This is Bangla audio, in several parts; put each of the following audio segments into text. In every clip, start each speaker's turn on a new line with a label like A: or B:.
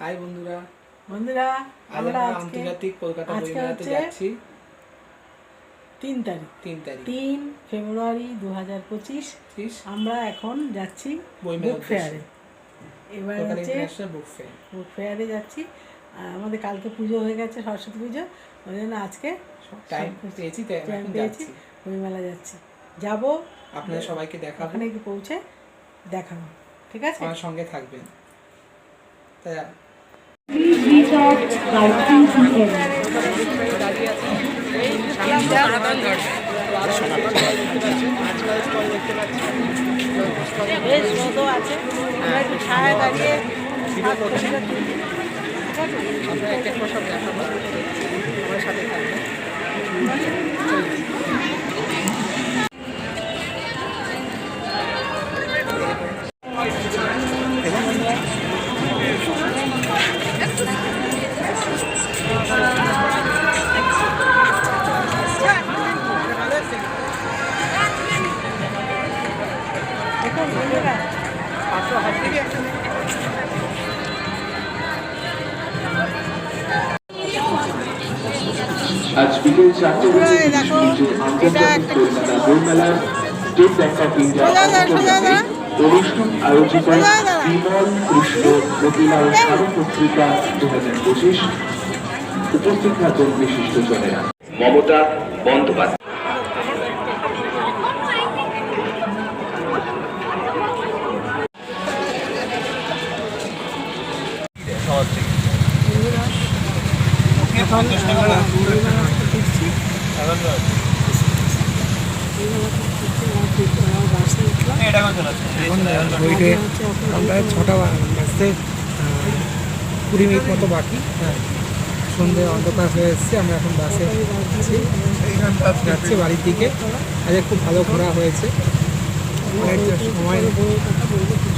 A: হাই বন্ধুরা।
B: বন্ধুরা আমরা
A: আন্তর্জাতিক কলকাতা বইমেলাতে
B: হচ্ছে
A: যাচ্ছি।
B: তিন তারিখ।
A: তিন তারিখ।
B: তিন ফেব্রুয়ারি দু হাজার পঁচিশ। আমরা এখন যাচ্ছি বুক ফেয়ারে। এবার হচ্ছে
A: বুক ফেয়ার।
B: বুক ফেয়ারে যাচ্ছি। আমাদের কালকে পুজো হয়ে গেছে সরস্বতী পুজো। ওই জন্য আজকে
A: টাইম পেয়েছি
B: টাইম পেয়েছি
A: যাচ্ছি।
B: বইমেলা যাচ্ছি। যাব।
A: আপনাদের সবাইকে দেখাবো।
B: ওখানে পৌঁছে দেখাবো। ঠিক আছে?
A: আমার সঙ্গে থাকবেন।
B: বেশ রোদও আছে। আমরা একটু ছায়া দাঁড়িয়ে
A: আমরা এক এক সব দেখাবো
C: আজ বিকেল চারটে আন্তর্জাতিক
B: একটা
C: কলকাতা বইমেলার স্টেট ব্যাংক অফ ইন্ডিয়া। অনুষ্ঠান আয়োজিত। বিমল কৃষ্ণ মতিলাল স্মারক পত্রিকা দু হাজার পঁচিশ উপস্থিত থাকুন বিশিষ্ট জনেরা মমতা বন্দ্যোপাধ্যায়
B: এখন
A: আমরা ছটা বাজতে কুড়ি মিনিট মতো বাকি। হ্যাঁ। সন্ধে অন্ধকার হয়ে এসছে আমরা এখন বাসে যাচ্ছি যাচ্ছি বাড়ির দিকে। আজকে খুব ভালো ঘোরা হয়েছে। অনেকটা সময়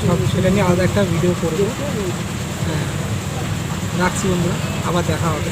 A: সব সেটা নিয়ে আলাদা একটা ভিডিও করব। হ্যাঁ। রাখছি বন্ধুরা আবার দেখা হবে।